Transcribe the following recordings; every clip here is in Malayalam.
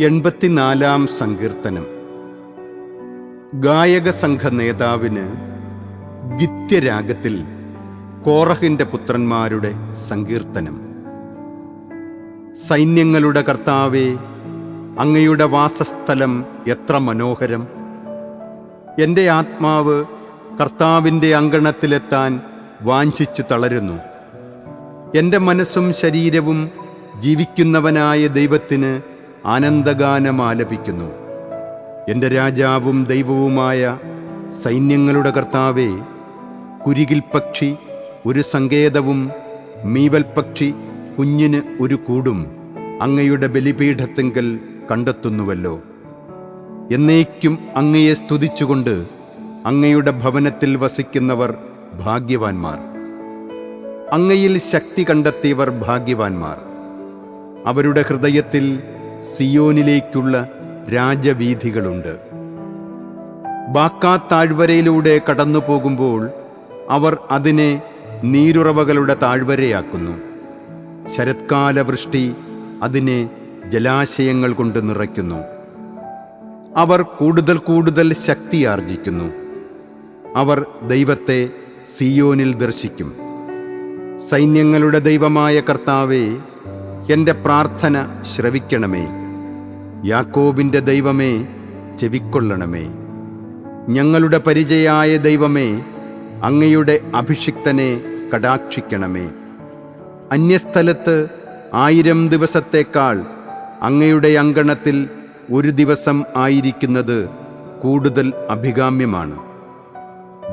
എൺപത്തിനാലാം സങ്കീർത്തനം. ഗായക സംഘ നേതാവിന് ഗിത്യരാഗത്തിൽ കോറഹിന്റെ പുത്രന്മാരുടെ സങ്കീർത്തനം. സൈന്യങ്ങളുടെ കർത്താവെ അങ്ങയുടെ വാസസ്ഥലം എത്ര മനോഹരം. എന്റെ ആത്മാവ് കർത്താവിന്റെ അങ്കണത്തിലെത്താൻ വാഞ്ചിച്ചു തളരുന്നു. എന്റെ മനസ്സും ശരീരവും ജീവിക്കുന്നവനായ ദൈവത്തിന് ആനന്ദഗാനം ആലപിക്കുന്നു എന്റെ രാജാവും ദൈവവുമായ സൈന്യങ്ങളുടെ കർത്താവേ കുരുകിൽ പക്ഷി ഒരു സങ്കേതവും മീവൽ പക്ഷി കുഞ്ഞിന് ഒരു കൂടും അങ്ങയുടെ ബലിപീഠത്തിങ്കൽ കണ്ടെത്തുന്നുവല്ലോ. എന്നേക്കും അങ്ങയെ സ്തുതിച്ചുകൊണ്ട് അങ്ങയുടെ ഭവനത്തിൽ വസിക്കുന്നവർ ഭാഗ്യവാന്മാർ. അങ്ങയിൽ ശക്തി കണ്ടെത്തിയവർ ഭാഗ്യവാന്മാർ. അവരുടെ ഹൃദയത്തിൽ സിയോനിലേക്കുള്ള രാജവീഥികളുണ്ട്. താഴ്വരയിലൂടെ കടന്നു പോകുമ്പോൾ അവർ അതിനെ നീരുറവകളുടെ താഴ്വരയാക്കുന്നു. ശരത്കാല വൃഷ്ടി അതിനെ ജലാശയങ്ങൾ കൊണ്ട് നിറയ്ക്കുന്നു. അവർ കൂടുതൽ കൂടുതൽ ശക്തി ആർജിക്കുന്നു. അവർ ദൈവത്തെ സിയോനിൽ ദർശിക്കും. സൈന്യങ്ങളുടെ ദൈവമായ കർത്താവേ എന്റെ പ്രാർത്ഥന ശ്രവിക്കണമേ. യാക്കോബിന്റെ ദൈവമേ ചെവിക്കൊള്ളണമേ. ഞങ്ങളുടെ പരിചയായ ദൈവമേ അങ്ങയുടെ അഭിഷിക്തനെ കടാക്ഷിക്കണമേ. അന്യസ്ഥലത്ത് ആയിരം ദിവസത്തേക്കാൾ അങ്ങയുടെ അങ്കണത്തിൽ ഒരു ദിവസം ആയിരിക്കുന്നത് കൂടുതൽ അഭികാമ്യമാണ്.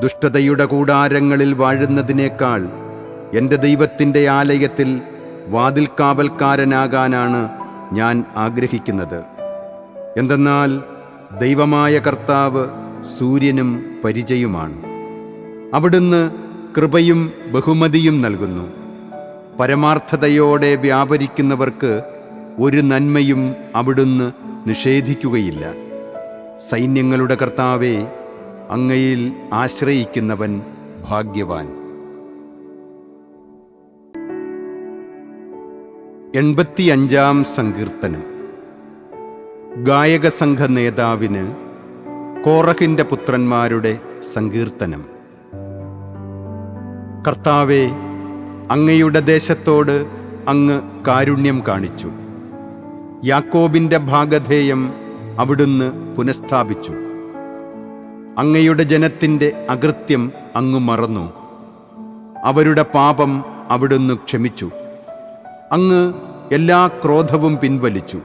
ദുഷ്ടതയുടെ കൂടാരങ്ങളിൽ വാഴുന്നതിനേക്കാൾ എന്റെ ദൈവത്തിന്റെ ആലയത്തിൽ വാതിൽക്കാവൽക്കാരനാകാനാണ് ഞാൻ ആഗ്രഹിക്കുന്നത്. എന്തെന്നാൽ ദൈവമായ കർത്താവ് സൂര്യനും പരിചയുമാണ്. അവിടുന്ന് കൃപയും ബഹുമതിയും നൽകുന്നു. പരമാർത്ഥതയോടെ വ്യാപരിക്കുന്നവർക്ക് ഒരു നന്മയും അവിടുന്ന് നിഷേധിക്കുകയില്ല. സൈന്യങ്ങളുടെ കർത്താവെ അങ്ങയിൽ ആശ്രയിക്കുന്നവൻ ഭാഗ്യവാൻ. എൺപത്തിയഞ്ചാം സങ്കീർത്തനം. ഗായക സംഘ നേതാവിന് കോറഹിന്റെ പുത്രന്മാരുടെ സങ്കീർത്തനം. കർത്താവെ അങ്ങയുടെ ദേശത്തോട് അങ്ങ് കാരുണ്യം കാണിച്ചു. യാക്കോബിന്റെ ഭാഗധേയം അവിടുന്ന് പുനഃസ്ഥാപിച്ചു. അങ്ങയുടെ ജനത്തിന്റെ അകൃത്യം അങ്ങ് മറന്നു. അവരുടെ പാപം അവിടുന്ന് ക്ഷമിച്ചു. അങ്ങ് എല്ലാ ക്രോധവും പിൻവലിച്ചു.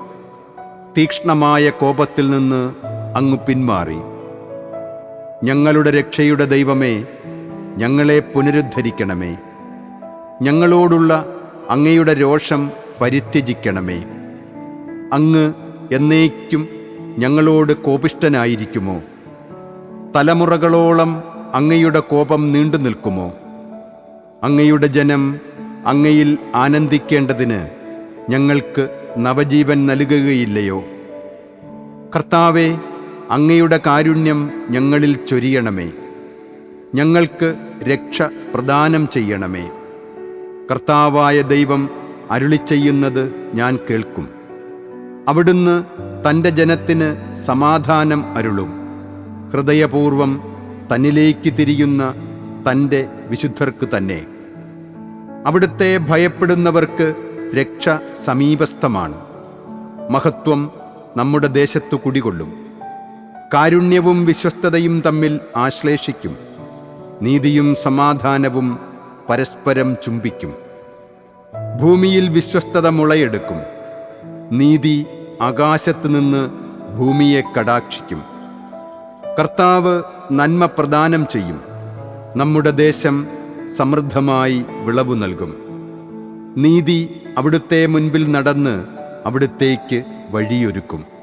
തീക്ഷ്ണമായ കോപത്തിൽ നിന്ന് അങ്ങ് പിന്മാറി. ഞങ്ങളുടെ രക്ഷയുടെ ദൈവമേ ഞങ്ങളെ പുനരുദ്ധരിക്കണമേ. ഞങ്ങളോടുള്ള അങ്ങയുടെ രോഷം പരിത്യജിക്കണമേ. അങ്ങ് എന്നേക്കും ഞങ്ങളോട് കോപിഷ്ടനായിരിക്കുമോ തലമുറകളോളം അങ്ങയുടെ കോപം നീണ്ടു നിൽക്കുമോ അങ്ങയുടെ ജനം അങ്ങയിൽ ആനന്ദിക്കേണ്ടതിന് ഞങ്ങൾക്ക് നവജീവൻ നൽകുകയില്ലയോ? കർത്താവെ അങ്ങയുടെ കാരുണ്യം ഞങ്ങളിൽ ചൊരിയണമേ. ഞങ്ങൾക്ക് രക്ഷ പ്രദാനം ചെയ്യണമേ. കർത്താവായ ദൈവം അരുളി ചെയ്യുന്നത് ഞാൻ കേൾക്കും. അവിടുന്ന് തന്റെ ജനത്തിന് സമാധാനം അരുളും. ഹൃദയപൂർവം തന്നിലേക്ക് തിരിയുന്ന തന്റെ വിശുദ്ധർക്ക് തന്നെ. അവിടുത്തെ ഭയപ്പെടുന്നവർക്ക് രക്ഷ സമീപസ്ഥമാണ്. മഹത്വം നമ്മുടെ ദേശത്തു കുടികൊള്ളും. കാരുണ്യവും വിശ്വസ്തതയും തമ്മിൽ ആശ്ലേഷിക്കും. നീതിയും സമാധാനവും പരസ്പരം ചുംബിക്കും. ഭൂമിയിൽ വിശ്വസ്തത മുളയെടുക്കും. നീതി ആകാശത്തു നിന്ന് ഭൂമിയെ കടാക്ഷിക്കും. കർത്താവ് നന്മ പ്രദാനം ചെയ്യും. നമ്മുടെ ദേശം സമൃദ്ധമായി വിളവു നൽകും. നീതി അവിടുത്തെ മുൻപിൽ നടന്ന് അവിടുത്തേക്ക് വഴിയൊരുക്കും.